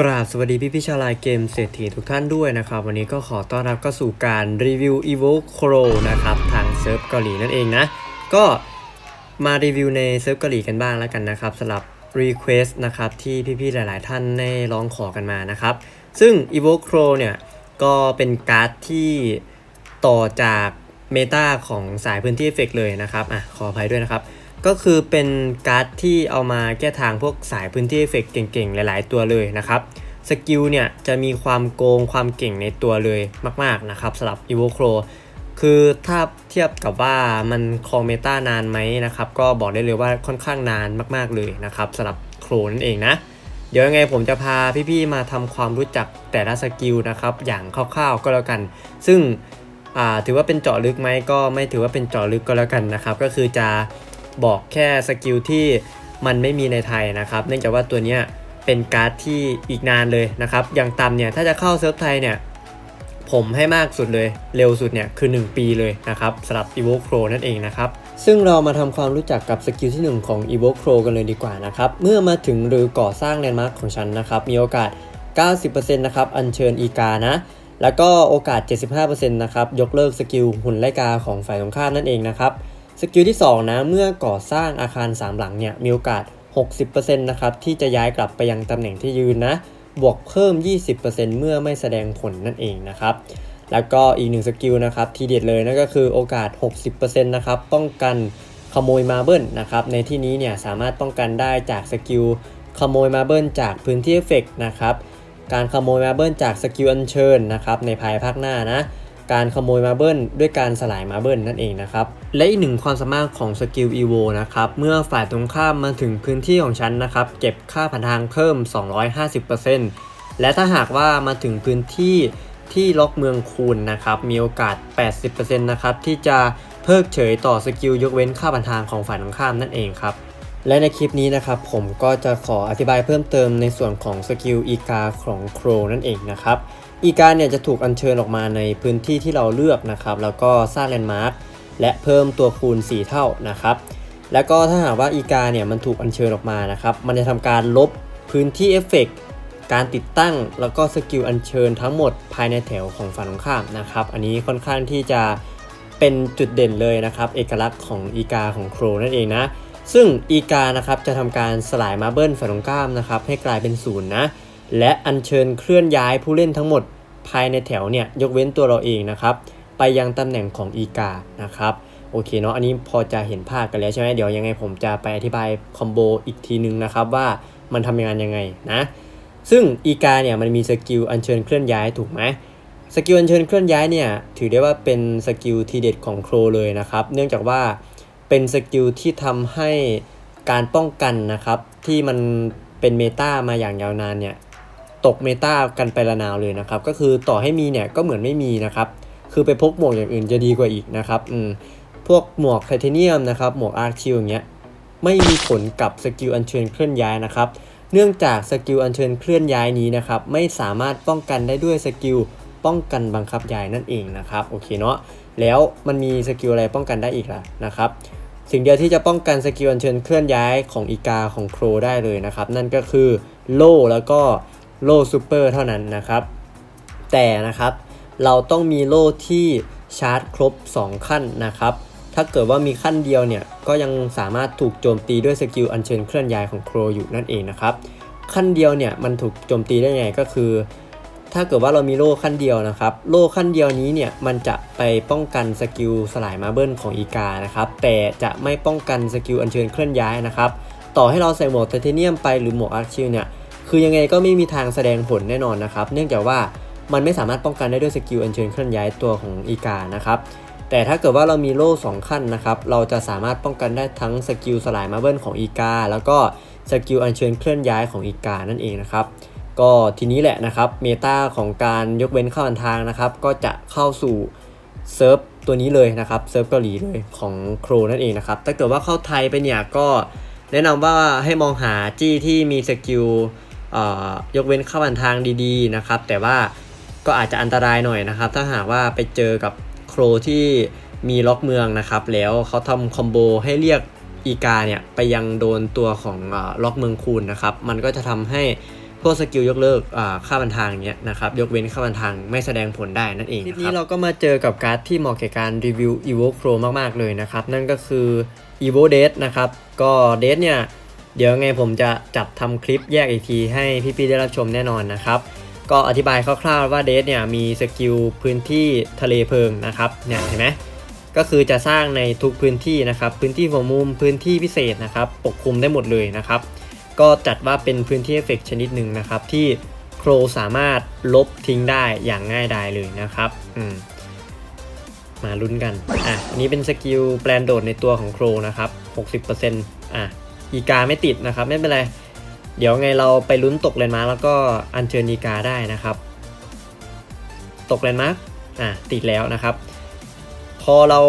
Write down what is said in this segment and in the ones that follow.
กราบสวัสดีพี่พี่ชาวไลน์เกมเศรษฐีทุกท่านด้วยนะครับ วันนี้ก็ขอต้อนรับเข้าสู่การรีวิว Evo Crow นะครับ ทางเซิร์ฟเกาหลีนั่นเองนะ ก็มารีวิวในเซิร์ฟเกาหลีกันบ้างแล้วกันนะครับสำหรับ Request นะครับที่พี่ๆหลายๆท่านได้ร้องขอกันมานะครับ ซึ่ง Evo Crow เนี่ย ก็เป็นการ์ดที่ต่อจากเมตาของสายพื้นที่เอฟเฟกเลยนะครับอะขออภัยด้วยนะครับ ก็คือเป็นการ์ดที่เอามาแก้ทางพวกสายพื้นที่เอฟเฟกเก่งๆ หลายๆ ตัวเลยนะครับสกิลเนี่ยจะมีความโกงความเก่งในตัวเลยมากๆนะครับสำหรับ e v o c r o คือถ้าเทียบกับว่ามันคองเมตานานไหมนะครับ ก็บอกได้เลยว่าค่อนข้างนานมากๆเลยนะครับสำหรับโครนั่นเองนะเดี๋ยวยังไงผมจะพาพี่ๆมาทำความรู้จักแต่ละสกิลนะครับอย่างคร่าวๆก็แล้วกัน ซึ่งถือว่าเป็นเจาะลึกไหมก็ไม่ถือว่าเป็นเจาะลึกก็แล้วกันนะครับ ก็คือจะ บอกแค่สกิลที่มันไม่มีในไทยนะครับเนื่องจากว่าตัวนี้เป็นการ์ดที่อีกนานเลยนะครับ อย่างต่ำเนี่ยถ้าจะเข้าเซิร์ฟไทยเนี่ยผมให้มากสุดเลยเร็วสุดเนี่ยคือ 1 ปีเลยนะครับสำหรับ Evo Pro นั่นเองนะครับ ซึ่งเรามาทำความรู้จักกับสกิลที่ 1 ของ Evo Pro กันเลยดีกว่านะครับ เมื่อมาถึงหรือก่อสร้างแลนด์มาร์คของฉันนะครับ มีโอกาส 90%นะครับ อัญเชิญอีกานะ แล้วก็โอกาส 75%นะครับ ยกเลิกสกิลหุ่นไล่กาของฝ่ายตรงข้ามนั่นเองนะครับ สกิลที่2นะเมื่อก่อสร้างอาคาร 3 หลังเนี่ยมีโอกาส 60%นะครับที่จะย้ายกลับไปยังตำแหน่งที่ยืนนะบวกเพิ่ม 20%เมื่อไม่แสดงผลนั่นเองนะครับแล้วก็อีกหนึ่งสกิลนะครับที่เด็ดเลยนั่นก็คือโอกาส 60%นะครับป้องกันขโมยมาเบิลนะครับในที่นี้เนี่ยสามารถป้องกันได้จากสกิลขโมยมาเบิลจากพื้นที่เอฟเฟกต์นะครับการขโมยมาเบิลจากสกิลอัญเชิญนะครับในภายภาคหน้านะ การขโมยมาเบิลด้วยการสลายมาเบิลนั่นเองนะครับ และอีกหนึ่งความสามารถของสกิล EVO นะครับ เมื่อฝ่ายตรงข้ามมาถึงพื้นที่ของฉันนะครับ เก็บค่าผ่านทางเพิ่ม 250%และถ้าหากว่ามาถึงพื้นที่ที่ล็อกเมืองคูณนะครับ มีโอกาส 80%นะครับที่จะเพิกเฉยต่อสกิลยกเว้นค่าผ่านทางของฝ่ายตรงข้ามนั่นเองครับ และในคลิปนี้นะครับผมก็จะขออธิบายเพิ่มเติมในส่วนของสกิลอีกาของโครนั่นเองนะครับอีกาเนี่ยจะถูกอัญเชิญออกมาในพื้นที่ที่เราเลือกนะครับแล้วก็สร้างแลนด์มาร์คและเพิ่มตัวคูณ 4 เท่านะครับแล้วก็ถ้าหากว่าอีกาเนี่ยมันถูกอัญเชิญออกมานะครับมันจะทำการลบพื้นที่เอฟเฟกต์การติดตั้งแล้วก็สกิลอัญเชิญทั้งหมดภายในแถวของฝั่งตรงข้ามนะครับอันนี้ค่อนข้างที่จะเป็นจุดเด่นเลยนะครับเอกลักษณ์ของอีกาของโครนั่นเองนะ ซึ่งอีกานะครับจะทำการสลายมาเบิลฝั่งตรงข้ามนะครับให้กลายเป็นศูนย์นะ และอัญเชิญเคลื่อนย้ายผู้เล่นทั้งหมดภายในแถวเนี่ยยกเว้นตัวเราเองนะครับไปยังตำแหน่งของอีกานะครับโอเคเนาะอันนี้พอจะเห็นภาพกันแล้วใช่ไหมเดี๋ยวยังไงผมจะไปอธิบายคอมโบอีกทีนึงนะครับว่ามันทำงานยังไงนะซึ่งอีกาเนี่ยมันมีสกิลอัญเชิญเคลื่อนย้ายถูกไหมสกิลอัญเชิญเคลื่อนย้ายเนี่ยถือได้ว่าเป็นสกิลทีเด็ดของโครเลยนะครับเนื่องจากว่า เป็นสกิลที่ทำให้การป้องกันนะครับ ที่มันเป็นเมตามาอย่างยาวนานเนี่ยตกเมตากันไปละนาวเลยนะครับ ก็คือต่อให้มีเนี่ยก็เหมือนไม่มีนะครับ คือไปพกหมวกอย่างอื่นจะดีกว่าอีกนะครับอืมพวกหมวกไทเทเนียมนะครับ หมวกอาร์คิวอย่างเงี้ยไม่มีผลกับสกิลอัญเชิญเคลื่อนย้ายนะครับ เนื่องจากสกิลอัญเชิญเคลื่อนย้ายนี้นะครับ ไม่สามารถป้องกันได้ด้วยสกิลป้องกันบังคับย้ายนั่นเองนะครับโอเคเนาะแล้วมันมีสกิลอะไรป้องกันได้อีกล่ะนะครับ สิ่งเดียวที่จะป้องกันสกิลอัญเชิญเคลื่อนย้ายของอีกาของโครได้เลยนะครับ นั่นก็คือโล่แล้วก็โล่ซูเปอร์เท่านั้นนะครับ แต่นะครับเราต้องมีโล่ที่ชาร์จครบ 2 ขั้นนะครับ ถ้าเกิดว่ามีขั้นเดียวเนี่ยก็ยังสามารถถูกโจมตีด้วยสกิลอัญเชิญเคลื่อนย้ายของโครอยู่นั่นเองนะครับ ขั้นเดียวเนี่ยมันถูกโจมตีได้ไงก็คือ ถ้าเกิดว่าเรามีโล่ขั้นเดียวนะครับ โล่ขั้นเดียวนี้เนี่ยมันจะไปป้องกันสกิลสลายมาเบิลของอีกานะครับ แต่จะไม่ป้องกันสกิลอัญเชิญเคลื่อนย้ายนะครับ ต่อให้เราใส่หมวกไทเทเนียมไปหรือหมวกอาร์คิวเนี่ย คือยังไงก็ไม่มีทางแสดงผลแน่นอนนะครับ เนื่องจากว่ามันไม่สามารถป้องกันได้ด้วยสกิลอัญเชิญเคลื่อนย้ายตัวของอีกานะครับ แต่ถ้าเกิดว่าเรามีโล่2ขั้นนะครับ เราจะสามารถป้องกันได้ทั้งสกิลสลายมาเบิลของอีกา แล้วก็สกิลอัญเชิญเคลื่อนย้ายของอีกานั่นเองนะครับ ก็ทีนี้แหละนะครับเมตาของการยกเว้นข้าพันทางนะครับก็จะเข้าสู่เซิร์ฟตัวนี้เลยนะครับเซิร์ฟเกาหลีเลยของโครนั่นเองนะครับถ้าเกิดว่าเข้าไทยไปเนี่ยก็แนะนำว่าให้มองหาจี้ที่มีสกิลยกเว้นข้าพันทางดีๆนะครับแต่ว่าก็อาจจะอันตรายหน่อยนะครับ ถ้าหากว่าไปเจอกับโครที่มีล็อกเมืองนะครับแล้วเขาทำคอมโบให้เรียกอีกาเนี่ยไปยังโดนตัวของอล็อกเมืองคูณนะครับมันก็จะทำให้ พวกสกิลยกเลิกค่าบันทางเนี้ยนะครับยกเว้นค่าบันทางไม่แสดงผลได้นั่นเองทีนี้เราก็มาเจอกับการ์ดที่เหมาะแก่การรีวิว Evo Pro มากๆเลยนะครับ นั่นก็คือ Evo d a t นะครับ ก็ d a t เนี่ย เดี๋ยวไงผมจะจัดทำคลิปแยกอีกทีให้พี่ๆได้รับชมแน่นอนนะครับ ก็อธิบายคร่าวๆว่าเดทเนี่ยมีสกิลพื้นที่ทะเลเพลิงนะครับเนี่ยเห็นไหมก็คือจะสร้างในทุกพื้นที่นะครับ พื้นที่หัวมุมพื้นที่พิเศษนะครับ ปกคลุมได้หมดเลยนะครับ ก็จัดว่าเป็นพื้นที่เอฟเฟกต์ชนิดหนึ่งนะครับ ที่โครสามารถลบทิ้งได้อย่างง่ายดายเลยนะครับอืมมาลุ้นกัน อะอันนี้เป็นสกิลแปลนโดดในตัวของโครนะครับ 60%อะ อีกาไม่ติดนะครับ ไม่เป็นไร เดี๋ยวไงเราไปลุ้นตกแลนมาแล้วก็อัญเชิญอีกาได้นะครับ ตกแลนมาอะ ติดแล้วนะครับ พอเรา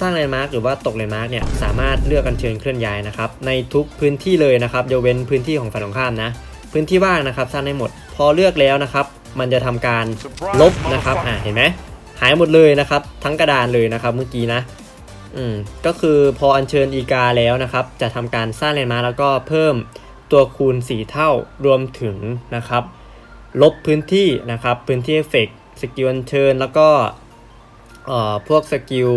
สร้างแลนมาร์กหรือว่าตกแลนมาร์กเนี่ยสามารถเลือกอัญเชิญเคลื่อนย้ายนะครับในทุกพื้นที่เลยนะครับยกเว้นพื้นที่ของฝ่ายตรงข้ามนะพื้นที่ว่างนะครับสร้างได้หมด พอเลือกแล้วนะครับมันจะทำการลบนะครับอะเห็นไหมหายหมดเลยนะครับ ทั้งกระดานเลยนะครับเมื่อกี้นะอืมก็คือพออัญเชิญอีกาแล้วนะครับ จะทำการสร้างแลนมาร์กแล้วก็เพิ่มตัวคูณ 4 เท่ารวมถึงนะครับ ลบพื้นที่นะครับพื้นที่เอฟเฟกต์สกิลอัญเชิญแล้วก็ เอ่อพวกสกิล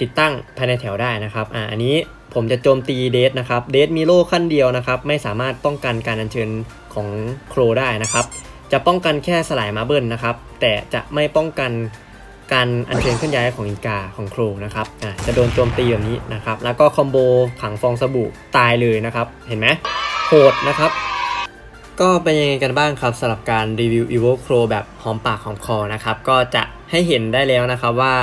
ติดตั้งภายในแถวได้นะครับอ่าอันนี้ผมจะโจมตีเดสนะครับเดสมีโล่ขั้นเดียวนะครับ ไม่สามารถป้องกันการอัญเชิญของโครได้นะครับ จะป้องกันแค่สลายมาเบิลนะครับ แต่จะไม่ป้องกันการอัญเชิญเคลื่อนย้ายของอีกาของโครนะครับอะจะโดนโจมตีแบบนี้นะครับ แล้วก็คอมโบขังฟองสบู่ตายเลยนะครับ เห็นไหมโหดนะครับ ก็เป็นยังไงกันบ้างครับสำหรับการรีวิว Evo Crow แบบหอมปากหอมคอนะครับ ก็จะ ให้เห็นได้แล้วนะครับว่า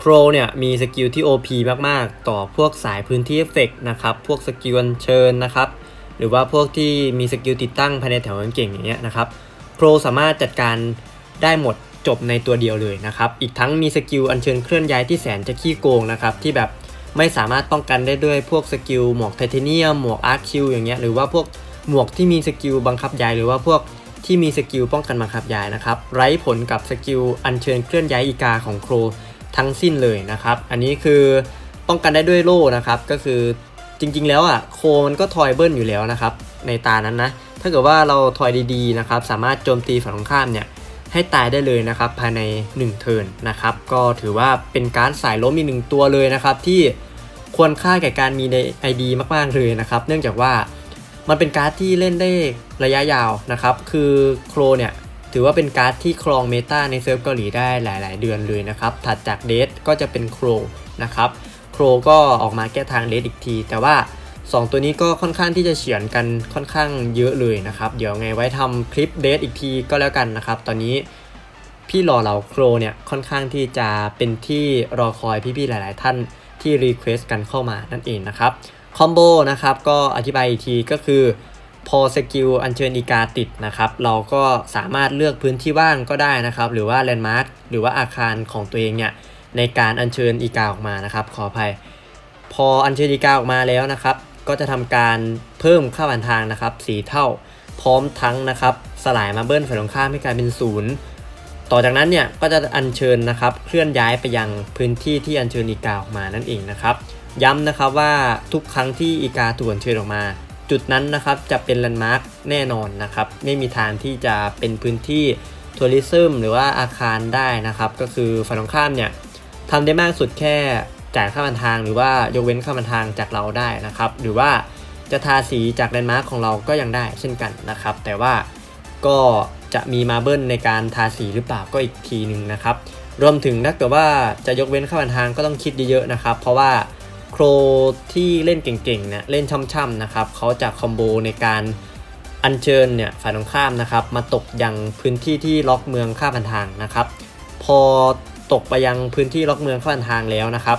Crow เนี่ยมีสกิลที่ OP มากๆ ต่อพวกสายพื้นที่เอฟเฟกนะครับ พวกสกิลอัญเชิญนะครับ หรือว่าพวกที่มีสกิลติดตั้งภายในแถวเก่งอย่างเงี้ยนะครับโครสามารถจัดการได้หมดจบในตัวเดียวเลยนะครับ อีกทั้งมีสกิลอัญเชิญเคลื่อนย้ายที่แสนจะขี้โกงนะครับ ที่แบบไม่สามารถป้องกันได้ด้วยพวกสกิลหมวกไทเทเนียมหมวกอาร์คิวอย่างเงี้ยหรือว่าพวกหมวกที่มีสกิลบังคับย้ายหรือว่าพวก ที่มีสกิลป้องกันบังคับย้ายนะครับ ไร้ผลกับสกิลอัญเชิญเคลื่อนย้ายอีกาของโครทั้งสิ้นเลยนะครับ อันนี้คือป้องกันได้ด้วยโล่นะครับ ก็คือจริงๆ แล้วอะโคมันก็ทอยเบิ้ลอยู่แล้วนะครับ ในตานั้นนะ ถ้าเกิดว่าเราทอยดีๆนะครับ สามารถโจมตีฝั่งตรงข้ามเนี่ยให้ตายได้เลยนะครับภายใน 1 เทิร์นนะครับ ก็ถือว่าเป็นการสายล้มอีกหนึ่งตัวเลยนะครับ ที่ควรค่าแก่การมีใน ID มากๆเลยนะครับ เนื่องจากว่า มันเป็นการ์ดที่เล่นได้ระยะยาวนะครับ คือโครเนี่ยถือว่าเป็นการ์ดที่ครองเมตาในเซิร์ฟเกาหลีได้หลาย ๆ เดือนเลยนะครับ ถัดจากเดทก็จะเป็นโครนะครับ โครก็ออกมาแก้ทางเดทอีกที แต่ว่า 2 ตัวนี้ก็ค่อนข้างที่จะเฉือนกันค่อนข้างเยอะเลยนะครับ เดี๋ยวไงไว้ทำคลิปเดทอีกทีก็แล้วกันนะครับ ตอนนี้พี่หล่อเหลาโครเนี่ยค่อนข้างที่จะเป็นที่รอคอยพี่ ๆ หลาย ๆ ท่านที่รีเควสต์กันเข้ามานั่นเองนะครับ คอมโบนะครับก็อธิบายอีกทีก็คือพอสกิลอัญเชิญอีกาติดนะครับเราก็สามารถเลือกพื้นที่ว่างก็ได้นะครับ หรือว่าแลนด์มาร์คหรือว่าอาคารของตัวเองเนี่ยในการอัญเชิญอีกาออกมานะครับ ขออภัย พออัญเชิญอีกาออกมาแล้วนะครับ ก็จะทำการเพิ่มค่าผ่านทางนะครับสีเท่า พร้อมทั้งนะครับสลายมาเบิลฝ่ายตรงข้ามให้กลายเป็นศูนย์ต่อจากนั้นเนี่ยก็จะอัญเชิญนะครับเคลื่อนย้ายไปยังพื้นที่ที่อัญเชิญอีกาออกมานั่นเองนะครับ ย้ำนะครับว่าทุกครั้งที่อีกาถูกเชิญออกมา จุดนั้นนะครับจะเป็นแลนด์มาร์กแน่นอนนะครับ ไม่มีทางที่จะเป็นพื้นที่ทัวริซึมหรือว่าอาคารได้นะครับ ก็คือฝ่ายตรงข้ามเนี่ยทำได้มากสุดแค่จ่ายค่าบันทางหรือว่ายกเว้นค่าบันทางจากเราได้นะครับ หรือว่าจะทาสีจากแลนด์มาร์กของเราก็ยังได้เช่นกันนะครับ แต่ว่าก็จะมีมาเบิลในการทาสีหรือเปล่าก็อีกทีหนึ่งนะครับ รวมถึงถ้าเกิดว่าจะยกเว้นค่าบันทางก็ต้องคิดเยอะๆนะครับ เพราะว่า รที่เล่นเก่งๆเนี่ยเล่นช่ำๆนะครับเขาจะคอมโบในการอัญเชิญเนี่ยฝ่ายตรงข้ามนะครับ มาตกยังพื้นที่ที่ล็อกเมืองค่าบันทางนะครับ พอตกไปยังพื้นที่ล็อกเมืองค่าบันทางแล้วนะครับ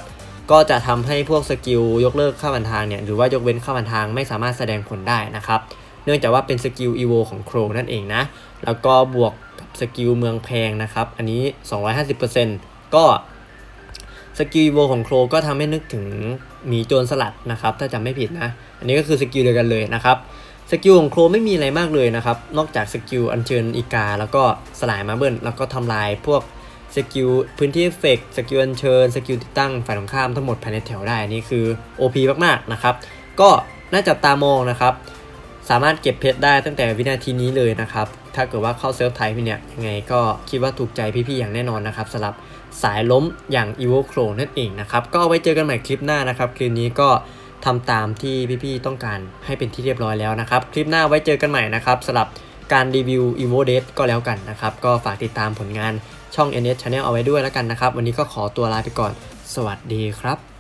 ก็จะทำให้พวกสกิลยกเลิกค่าบันทางเนี่ยหรือว่ายกเว้นค่าบันทางไม่สามารถแสดงผลได้นะครับ เนื่องจากว่าเป็นสกิลอีโวของโครนั่นเองนะแล้วก็บวกกับสกิลเมืองแพงนะครับ อันนี้ 250%ก็ กิลโวของโครก็ทำให้นึกถึงหมีโจรสลัดนะครับถ้าจำไม่ผิดนะ อันนี้ก็คือสกิลเดียวกันเลยนะครับสกิลของโครไม่มีอะไรมากเลยนะครับ นอกจากสกิลอัญเชิญอีกา แล้วก็สลายมาเบิลแล้วก็ทำลายพวกสกิลพื้นที่เอฟเฟกสกิลอัญเชิญสกิลติดตั้งฝ่ายตรงข้ามทั้งหมดภายในแถวได้นี่คือ OP มากๆนะครับ ก็น่าจับตามองนะครับ สามารถเก็บเพชรได้ตั้งแต่วินาทีนี้เลยนะครับ ถ้าเกิดว่าเข้าเซิร์ฟไทยพี่เนี่ยยังไงก็คิดว่าถูกใจพี่ๆอย่างแน่นอนนะครับสำหรับสายล้มอย่าง e v o c r o นั่นเองนะครับก็ไว้เจอกันใหม่คลิปหน้านะครับ คลิปนี้ก็ทำตามที่พี่ๆต้องการให้เป็นที่เรียบร้อยแล้วนะครับ คลิปหน้าไว้เจอกันใหม่นะครับสำหรับการรีวิว e v o d a t ก็แล้วกันนะครับ ก็ฝากติดตามผลงานช่อง NS Channel เอาไว้ด้วยแล้วกันนะครับ วันนี้ก็ขอตัวลาไปก่อน สวัสดีครับ